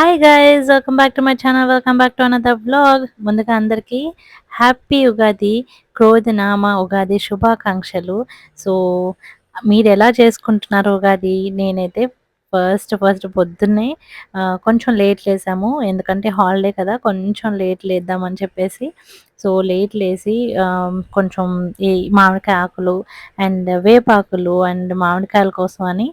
Hi guys welcome back to my channel welcome back to another blog ముందుగా అందరికీ happy Ugadi క్రోధనామ Ugadi శుభాకాంక్షలు. So మీరు ఎలా చేసుకుంటున్నారు ఉగాది? నేనైతే ఫస్ట్ ఫస్ట్ పొద్దున్నే కొంచెం లేట్ లేసాము. ఎందుకంటే హాలిడే కదా కొంచెం లేట్ లేద్దామని చెప్పేసి సో లేట్ లేసి కొంచెం ఈ మామిడికాయ ఆకులు అండ్ వేపాకులు అండ్ మామిడికాయల కోసం అని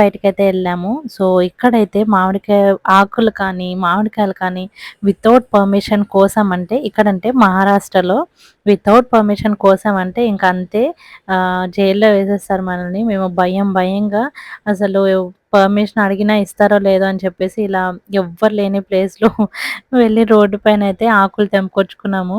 బయటకైతే వెళ్ళాము. సో ఇక్కడైతే మామిడికాయ ఆకులు కానీ మామిడికాయలు కానీ వితౌట్ పర్మిషన్ కోసం అంటే ఇక్కడంటే మహారాష్ట్రలో వితౌట్ పర్మిషన్ కోసం అంటే ఇంకా అంతే జైల్లో వేసేస్తారు మనల్ని. మేము భయం భయంగా అసలు పర్మిషన్ అడిగినా ఇస్తారో లేదో అని చెప్పేసి ఇలా ఎవ్వరు లేని ప్లేస్లో వెళ్ళి రోడ్డు పైన అయితే ఆకులు తెంపుకొచ్చుకున్నాము.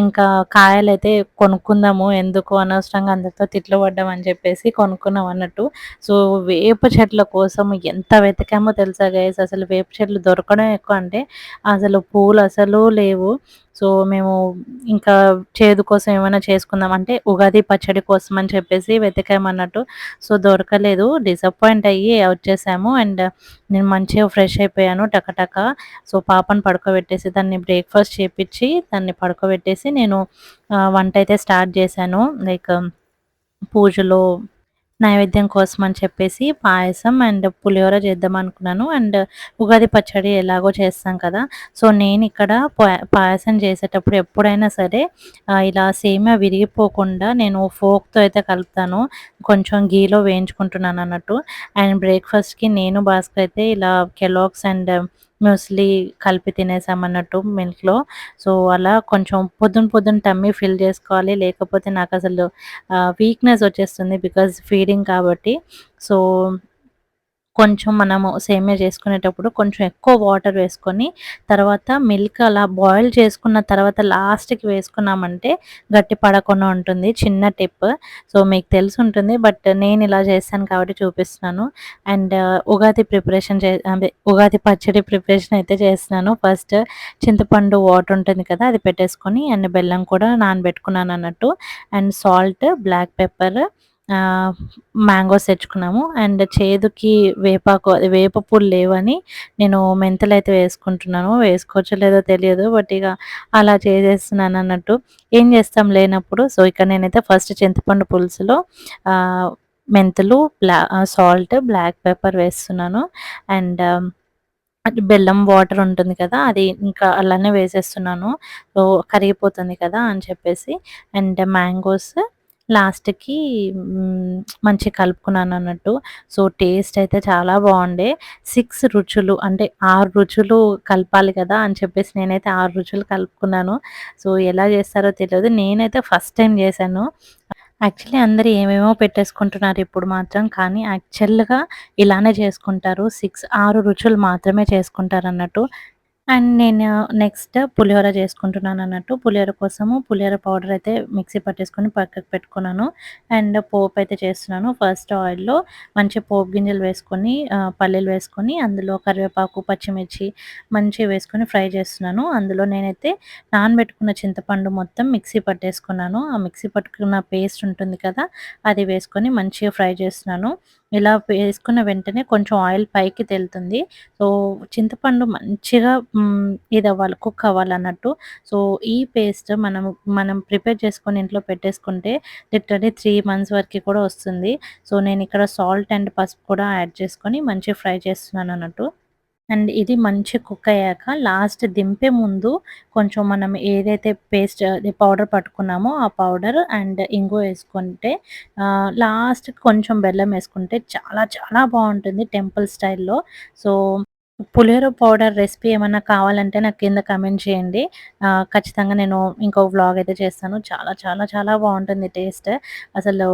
ఇంకా కాయలు అయితే కొనుక్కుందాము ఎందుకు అనవసరంగా అందరితో తిట్లు పడ్డాం అని చెప్పేసి కొనుక్కున్నాం అన్నట్టు. సో వేప చెట్ల కోసం ఎంత వెతికామో తెలుసా గైస్ అసలు వేప చెట్లు దొరకడం ఎక్కువ అంటే అసలు పూలు అసలు లేవు. సో మేము ఇంకా చేదు కోసం ఏమైనా చేసుకుందాం అంటే ఉగాది పచ్చడి కోసం అని చెప్పేసి వెతికామన్నట్టు. సో దొరకలేదు. డిసప్పాయింట్ అయ్యి వచ్చేసాము అండ్ నేను మంచిగా ఫ్రెష్ అయిపోయాను టకటక. సో పాపను పడుకోబెట్టేసి దాన్ని బ్రేక్ఫాస్ట్ చేపించి దాన్ని పడుకోబెట్టేసి నేను వంట అయితే స్టార్ట్ చేశాను. లైక్ పూజలో నైవేద్యం కోసం అని చెప్పేసి పాయసం అండ్ పులిహోర చేద్దాం అనుకున్నాను. అండ్ ఉగాది పచ్చడి ఎలాగో చేస్తాం కదా. సో నేను ఇక్కడ పాయసం చేసేటప్పుడు ఎప్పుడైనా సరే ఇలా సేమియా విరిగిపోకుండా నేను ఫోక్తో అయితే కలుపుతాను. కొంచెం గీలో వేయించుకుంటున్నాను అన్నట్టు. అండ్ బ్రేక్ఫాస్ట్కి నేను భాస్కర్ అయితే ఇలా కెలాక్స్ అండ్ మ్యూస్లీ కలిపి తినేసామన్నట్టు మిల్క్లో సో అలా కొంచెం పొద్దున పొద్దున టమ్మీ ఫిల్ చేసుకోవాలి. లేకపోతే నాకు అసలు వీక్నెస్ వచ్చేస్తుంది బికాజ్ ఫీడింగ్ కాబట్టి. సో కొంచెం మనము సేమియా చేసుకునేటప్పుడు కొంచెం ఎక్కువ వాటర్ వేసుకొని తర్వాత మిల్క్ అలా బాయిల్ చేసుకున్న తర్వాత లాస్ట్కి వేసుకున్నామంటే గట్టి పడకుండా ఉంటుంది చిన్న టిప్. సో మీకు తెలిసి ఉంటుంది బట్ నేను ఇలా చేస్తాను కాబట్టి చూపిస్తున్నాను. అండ్ ఉగాది ప్రిపరేషన్ చే ఉగాది పచ్చడి ప్రిపరేషన్ అయితే చేస్తున్నాను. ఫస్ట్ చింతపండు వాటర్ ఉంటుంది కదా అది పెట్టేసుకొని అండ్ బెల్లం కూడా నానబెట్టుకున్నాను అన్నట్టు. And salt black pepper mangoes తెచ్చుకున్నాము. అండ్ చేదుకి వేపాకు అది వేప పూలు లేవని నేను మెంతులు అయితే వేసుకుంటున్నాను. వేసుకోవచ్చో లేదో తెలియదు బట్ ఇక అలా చేసేస్తున్నాను అన్నట్టు. ఏం చేస్తాం లేనప్పుడు సో ఇక్కడ నేనైతే ఫస్ట్ చింతపండు పులుసులో మెంతులు బ్లా సాల్ట్ బ్లాక్ పెప్పర్ వేస్తున్నాను. అండ్ బెల్లం వాటర్ ఉంటుంది కదా అది ఇంకా అలానే వేసేస్తున్నాను. సో కరిగిపోతుంది కదా అని చెప్పేసి. అండ్ మ్యాంగోస్ లాస్ట్కి మంచి కలుపుకున్నాను అన్నట్టు. సో టేస్ట్ అయితే చాలా బాగుండే. సిక్స్ రుచులు అంటే ఆరు రుచులు కలపాలి కదా అని చెప్పేసి నేనైతే ఆరు రుచులు కలుపుకున్నాను. సో ఎలా చేస్తారో తెలియదు. నేనైతే ఫస్ట్ టైం చేశాను. యాక్చువల్లీ అందరూ ఏమేమో పెట్టేసుకుంటున్నారు ఇప్పుడు మాత్రం కానీ యాక్చువల్గా ఇలానే చేసుకుంటారు. సిక్స్ ఆరు రుచులు మాత్రమే చేసుకుంటారు అన్నట్టు. అండ్ నేను నెక్స్ట్ పులిహోర చేసుకుంటున్నాను అన్నట్టు. పులిహోర కోసము పులిహోర పౌడర్ అయితే మిక్సీ పట్టేసుకొని పక్కకు పెట్టుకున్నాను. అండ్ పోపు అయితే చేస్తున్నాను. ఫస్ట్ ఆయిల్లో మంచి పోపు గింజలు వేసుకొని పల్లీలు వేసుకొని అందులో కరివేపాకు పచ్చిమిర్చి మంచిగా వేసుకొని ఫ్రై చేస్తున్నాను. అందులో నేనైతే నానబెట్టుకున్న చింతపండు మొత్తం మిక్సీ పట్టేసుకున్నాను. ఆ మిక్సీ పట్టుకున్న పేస్ట్ ఉంటుంది కదా అది వేసుకొని మంచిగా ఫ్రై చేస్తున్నాను. ఇలా వేసుకున్న వెంటనే కొంచెం ఆయిల్ పైకి తేలుతుంది. సో చింతపండు మంచిగా ఇది అవ్వాలి కుక్ అవ్వాలి అన్నట్టు సో ఈ పేస్ట్ మనం మనం ప్రిపేర్ చేసుకొని ఇంట్లో పెట్టేసుకుంటే లిటరీ త్రీ మంత్స్ వరకు కూడా వస్తుంది. సో నేను ఇక్కడ సాల్ట్ అండ్ పసుపు కూడా యాడ్ చేసుకొని మంచిగా ఫ్రై చేస్తున్నాను అన్నట్టు అండ్ ఇది మంచి కుక్ అయ్యాక లాస్ట్ దింపే ముందు కొంచెం మనం ఏదైతే పేస్ట్ పౌడర్ పట్టుకున్నామో ఆ పౌడర్ అండ్ ఇంగు వేసుకుంటే లాస్ట్ కొంచెం బెల్లం వేసుకుంటే చాలా చాలా బాగుంటుంది టెంపుల్ స్టైల్లో. సో పులిహోర పౌడర్ రెసిపీ ఏమైనా కావాలంటే నాకు కింద కమెంట్ చేయండి. ఖచ్చితంగా నేను ఇంకో వ్లాగ్ అయితే చేస్తాను. చాలా చాలా చాలా బాగుంటుంది టేస్ట్. అసలు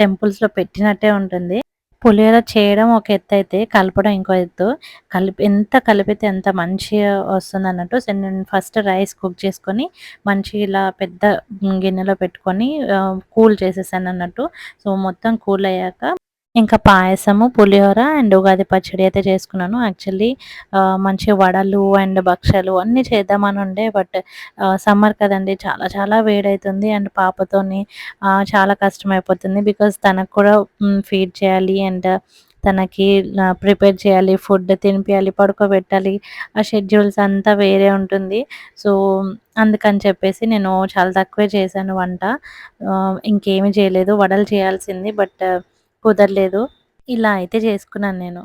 టెంపుల్స్లో పెట్టినట్టే ఉంటుంది. పులిహోర చేయడం ఒక ఎత్తు అయితే కలపడం ఇంకో ఎత్తు. కలిపి ఎంత కలిపితే ఎంత మంచిగా వస్తుంది అన్నట్టు సో నేను ఫస్ట్ రైస్ కుక్ చేసుకొని మంచి ఇలా పెద్ద గిన్నెలో పెట్టుకొని కూల్ చేసేసాను అన్నట్టు. సో మొత్తం కూల్ అయ్యాక ఇంకా పాయసము పులిహోర అండ్ ఉగాది పచ్చడి అయితే చేసుకున్నాను. యాక్చువల్లీ మంచి వడలు అండ్ భక్షలు అన్నీ చేద్దామని ఉండే బట్ సమ్మర్ కదండి చాలా చాలా వేడవుతుంది అండ్ పాపతోని చాలా కష్టం అయిపోతుంది బికాస్ తనకు కూడా ఫీడ్ చేయాలి అండ్ తనకి ప్రిపేర్ చేయాలి ఫుడ్ తినిపించాలి పడుకోబెట్టాలి ఆ షెడ్యూల్స్ అంతా వేరే ఉంటుంది. సో అందుకని చెప్పేసి నేను చాలా తక్కువే చేశాను వంట. ఇంకేమీ చేయలేదు వడలు చేయాల్సింది బట్ కుదరలేదు. ఇలా అయితే చేసుకున్నాను నేను.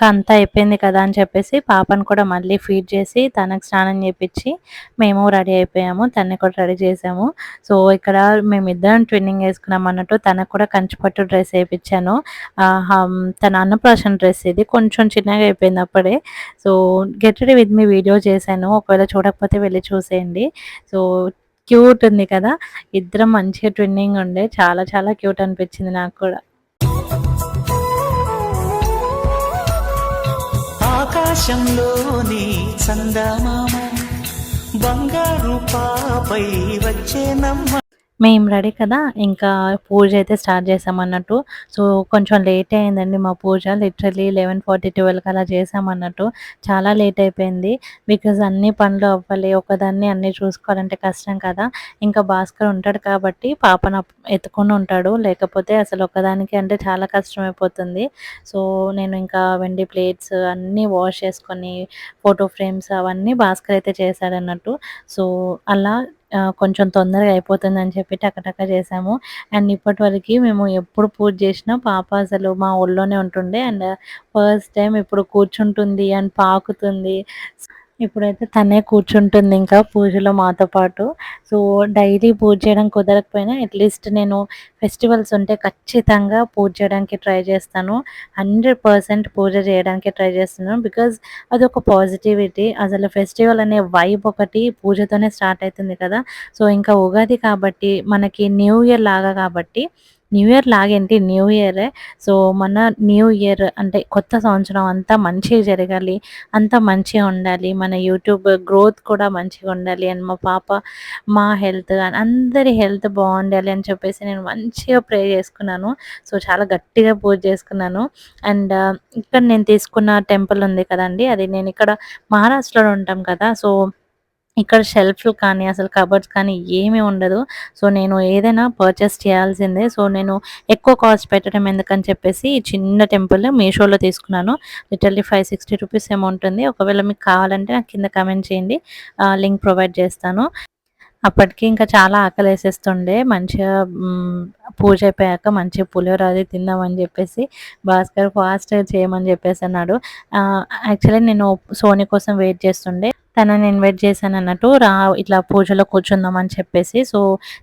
ఇంకా అంతా అయిపోయింది కదా అని చెప్పేసి పాపను కూడా మళ్ళీ ఫీడ్ చేసి తనకు స్నానం చేపించి మేము రెడీ అయిపోయాము తనని కూడా రెడీ చేసాము. సో ఇక్కడ మేమిద్దరం ట్విన్నింగ్ వేసుకున్నాం అన్నట్టు తనకు కూడా కంచిపట్టు డ్రెస్ వేయించాను తన అన్నప్రాషన్ డ్రెస్ ఇది. కొంచెం చిన్నగా అయిపోయింది అప్పుడే. So get ready with me video చేశాను. ఒకవేళ చూడకపోతే వెళ్ళి చూసేయండి. సో క్యూట్ ఉంది కదా. ఇద్దరం మంచిగా ట్విన్నింగ్ ఉండే. చాలా చాలా క్యూట్ అనిపించింది నాకు కూడా. ఆకాశంలోని చందమామ బంగారు పాపై వచ్చేనమ్మ మేము రెడీ కదా ఇంకా పూజ అయితే స్టార్ట్ చేసామన్నట్టు సో కొంచెం లేట్ అయిందండి మా పూజ. లిటరలీ లెవెన్ ఫార్టీ ట్వెల్వ్కి అలా చేసామన్నట్టు చాలా లేట్ అయిపోయింది. బికాజ్ అన్ని పనులు అవ్వాలి. ఒకదాన్ని అన్నీ చూసుకోవాలంటే కష్టం కదా. ఇంకా భాస్కర్ ఉంటాడు కాబట్టి పాపను ఎత్తుకొని ఉంటాడు. లేకపోతే అసలు ఒకదానికి అంటే చాలా కష్టం అయిపోతుంది సో నేను ఇంకా వెండి ప్లేట్స్ అన్నీ వాష్ చేసుకొని ఫోటో ఫ్రేమ్స్ అవన్నీ భాస్కర్ అయితే చేశాడన్నట్టు. సో అలా కొంచెం తొందరగా అయిపోతుందని చెప్పి టకటక చేసాము అండ్ ఇప్పటి వరకు మేము ఎప్పుడు పూజ చేసినా పాప అసలు మా ఊళ్ళోనే ఉంటుండే. అండ్ ఫస్ట్ టైం ఇప్పుడు కూర్చుంటుంది అండ్ పాకుతుంది. ఇప్పుడైతే తనే కూర్చుంటుంది ఇంకా పూజలో మాతో పాటు. సో డైలీ పూజ చేయడం కుదరకపోయినా అట్లీస్ట్ నేను ఫెస్టివల్స్ ఉంటే ఖచ్చితంగా పూజ చేయడానికి ట్రై చేస్తాను. హండ్రెడ్ పర్సెంట్ పూజ చేయడానికి ట్రై చేస్తున్నాను బికాజ్ అది ఒక పాజిటివిటీ అసలు ఫెస్టివల్ అనే వైబ్ ఒకటి పూజతోనే స్టార్ట్ అవుతుంది కదా. సో ఇంకా ఉగాది కాబట్టి మనకి న్యూ ఇయర్ లాగా కాబట్టి న్యూ ఇయర్ లాగేంటి న్యూ ఇయరే సో మన న్యూ ఇయర్ అంటే కొత్త సంవత్సరం అంతా మంచిగా జరగాలి అంతా మంచిగా ఉండాలి. మన యూట్యూబ్ గ్రోత్ కూడా మంచిగా ఉండాలి. అండ్ మా పాప మా హెల్త్ కానీ అందరి హెల్త్ బాగుండాలి అని చెప్పేసి నేను మంచిగా ప్రే చేసుకున్నాను. సో చాలా గట్టిగా పూజ చేసుకున్నాను. అండ్ ఇక్కడ నేను తీసుకున్న టెంపుల్ ఉంది కదండి అది నేను ఇక్కడ మహారాష్ట్రలో ఉంటాం కదా. సో ఇక్కడ షెల్ఫ్లు కానీ అసలు కబర్డ్స్ కానీ ఏమీ ఉండదు. సో నేను ఏదైనా పర్చేస్ చేయాల్సిందే. సో నేను ఎక్కువ కాస్ట్ పెట్టడం ఎందుకని చెప్పేసి ఈ చిన్న టెంపుల్ మీషోలో తీసుకున్నాను. లిటర్లీ ఫైవ్ సిక్స్టీ రూపీస్ ఏమో ఉంటుంది. ఒకవేళ మీకు కావాలంటే నాకు కింద కమెంట్ చేయండి. లింక్ ప్రొవైడ్ చేస్తాను. అప్పటికి ఇంకా చాలా ఆకలి వేసేస్తుండే మంచిగా పూజ అయిపోయాక మంచి పులిహోర అది తిందామని చెప్పేసి భాస్కర్ ఫాస్ట్ చేయమని చెప్పేసి అన్నాడు. యాక్చువల్లీ నేను సోనీ కోసం వెయిట్ చేస్తుండే. తనని ఇన్వైట్ చేశాను అన్నట్టు రా ఇట్లా పూజలో కూర్చుందాం అని చెప్పేసి. సో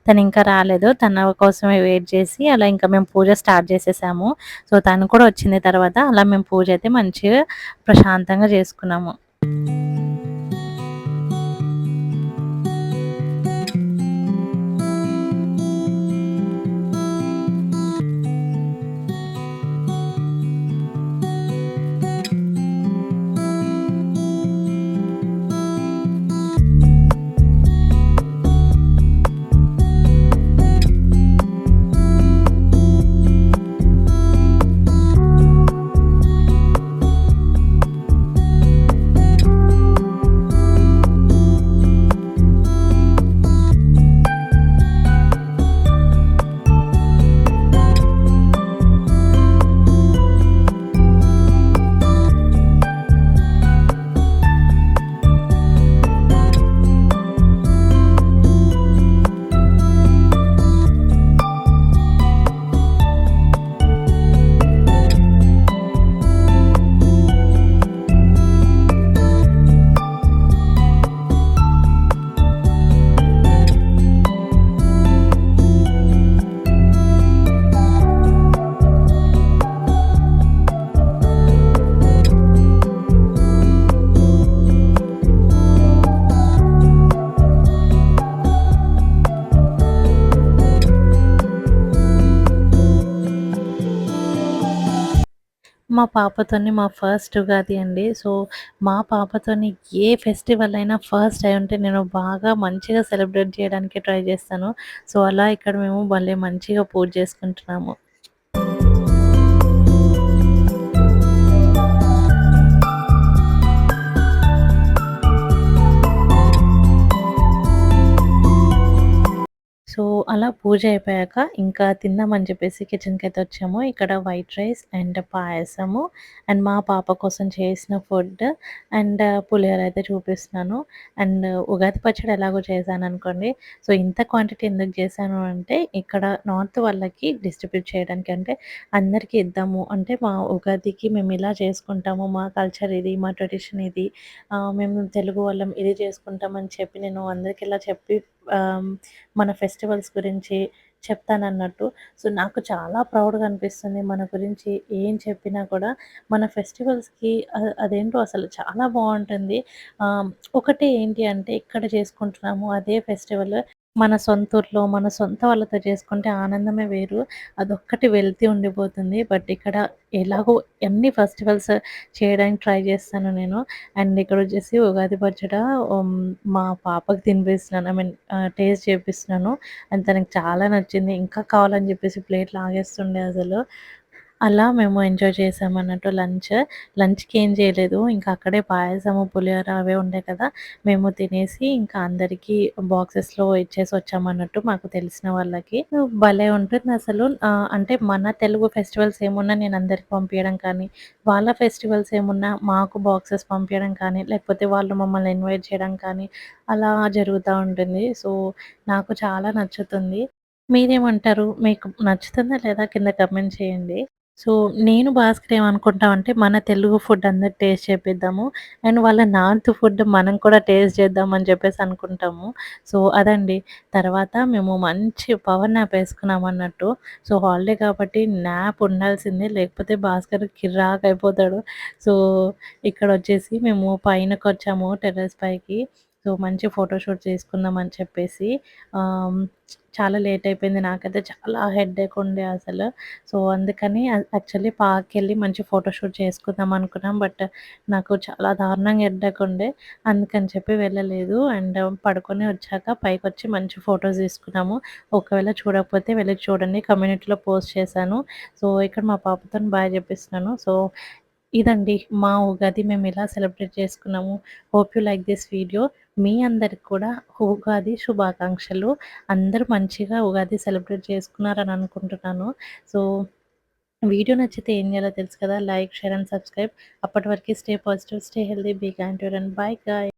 తను ఇంకా రాలేదు. తన కోసమే వెయిట్ చేసి అలా ఇంకా మేము పూజ స్టార్ట్ చేసేసాము. సో తను కూడా వచ్చింది తర్వాత అలా మేము పూజ అయితే మంచిగా ప్రశాంతంగా చేసుకున్నాము. మా పాపతోని మా ఫస్ట్ ఉగాది అండి. సో, మా పాపతోని ఏ ఫెస్టివల్ అయినా ఫస్ట్ అయి ఉంటే నేను బాగా మంచిగా సెలబ్రేట్ చేయడానికి ట్రై చేస్తాను. సో, అలా ఇక్కడ మేము భలే మంచిగా పూజ చేసుకుంటున్నాము. సో, అలా పూజ అయిపోయాక ఇంకా తిందామని చెప్పేసి కిచెన్కి అయితే వచ్చాము. ఇక్కడ వైట్ రైస్ అండ్ పాయసము అండ్ మా పాప కోసం చేసిన ఫుడ్ అండ్ పులిహోర అయితే చూపిస్తున్నాను. అండ్ ఉగాది పచ్చడి ఎలాగో చేశాను అనుకోండి సో, ఇంత క్వాంటిటీ ఎందుకు చేశాను అంటే ఇక్కడ నార్త్ వాళ్ళకి డిస్ట్రిబ్యూట్ చేయడానికి అంటే అందరికీ ఇద్దాము. అంటే మా ఉగాదికి మేము ఇలా చేసుకుంటాము. మా కల్చర్ ఇది. మా ట్రెడిషన్ ఇది. మేము తెలుగు వాళ్ళం ఇది చేసుకుంటామని చెప్పి నేను అందరికి ఇలా చెప్పి మన ఫెస్టివల్స్ గురించి చెప్తానన్నట్టు. సో, నాకు చాలా ప్రౌడ్‌గా అనిపిస్తుంది. మన గురించి ఏం చెప్పినా కూడా మన ఫెస్టివల్స్‌కి అదేంటో అసలు చాలా బాగుంటుంది ఒకటి ఏంటి అంటే ఇక్కడ చేసుకుంటున్నాము అదే ఫెస్టివల్ మన సొంత ఊర్లో, మన సొంత వాళ్ళతో చేసుకుంటే ఆనందమే వేరు. అదొక్కటి వెళ్తీ ఉండిపోతుంది. బట్ ఇక్కడ ఎలాగో అన్ని ఫెస్టివల్స్ చేయడానికి ట్రై చేస్తాను నేను. అండ్ ఇక్కడ వచ్చేసి ఉగాది పచ్చడ మా పాపకి తినిపిస్తున్నాను. ఐ మీన్ టేస్ట్ చేపిస్తున్నాను. అండ్ తనకి చాలా నచ్చింది. ఇంకా కావాలని చెప్పేసి ప్లేట్ లాగేస్తుండే అసలు. అలా మేము ఎంజాయ్ చేసామన్నట్టు లంచ్. లంచ్‌కి ఏం చేయలేదు. ఇంకా అక్కడే పాయసము, పులిహోర అవే ఉండే కదా! మేము తినేసి ఇంకా అందరికీ బాక్సెస్‌లో ఇచ్చేసి వచ్చామన్నట్టు మాకు తెలిసిన వాళ్ళకి. భలే ఉంటుంది అసలు అంటే మన తెలుగు ఫెస్టివల్స్ ఏమున్నా నేను అందరికి పంపించడం కానీ, వాళ్ళ ఫెస్టివల్స్ ఏమున్నా మాకు బాక్సెస్ పంపించడం కానీ, లేకపోతే వాళ్ళు మమ్మల్ని ఇన్వైట్ చేయడం కానీ అలా జరుగుతూ ఉంటుంది. సో, నాకు చాలా నచ్చుతుంది. మీరేమంటారు? మీకు నచ్చుతుందా లేదా కింద కమెంట్ చేయండి. సో, నేను, భాస్కర్ ఏమనుకుంటామంటే మన తెలుగు ఫుడ్ అందరు టేస్ట్ చేపిద్దాము. అండ్ వాళ్ళ నార్త్ ఫుడ్ మనం కూడా టేస్ట్ చేద్దాం అని చెప్పేసి అనుకుంటాము. సో, అదండి. తర్వాత మేము మంచి పవర్ మ్యాప్ వేసుకున్నాం అన్నట్టు సో, హాలిడే కాబట్టి నాప్ ఉండాల్సిందే. లేకపోతే భాస్కర్ కిర్రాకయిపోతాడు. సో, ఇక్కడ వచ్చేసి మేము పైనకొచ్చాము టెర్రస్ పైకి. సో, మంచి ఫోటోషూట్ చేసుకుందాం అని చెప్పేసి చాలా లేట్ అయిపోయింది. నాకైతే చాలా హెడేక్ ఉండే అసలు. సో, అందుకని యాక్చువల్లీ యాక్చువల్లీ పార్క్‌కెళ్ళి మంచి ఫోటోషూట్ చేసుకుందాం అనుకున్నాం. బట్ నాకు చాలా దారుణంగా హెడేక్ ఉండే. అందుకని చెప్పి వెళ్ళలేదు. అండ్ పడుకొని వచ్చాక పైకి వచ్చి మంచి ఫోటోస్ తీసుకున్నాము. ఒకవేళ చూడకపోతే వెళ్ళి చూడండి. కమ్యూనిటీలో పోస్ట్ చేశాను. సో, ఇక్కడ మా పాపతోని బాయ్ చెప్పిస్తున్నాను. సో, ఇదండి మా ఉగాది మేము ఇలా సెలబ్రేట్ చేసుకున్నాము. Hope you like this video. మీ అందరికి కూడా ఉగాది శుభాకాంక్షలు. అందరూ మంచిగా ఉగాది సెలబ్రేట్ చేసుకున్నారని అనుకుంటున్నాను. సో, వీడియో నచ్చితే ఏం చేయాలో తెలుసు కదా! Like, share and subscribe. అప్పటి వరకు stay positive, stay healthy be kind and bye guy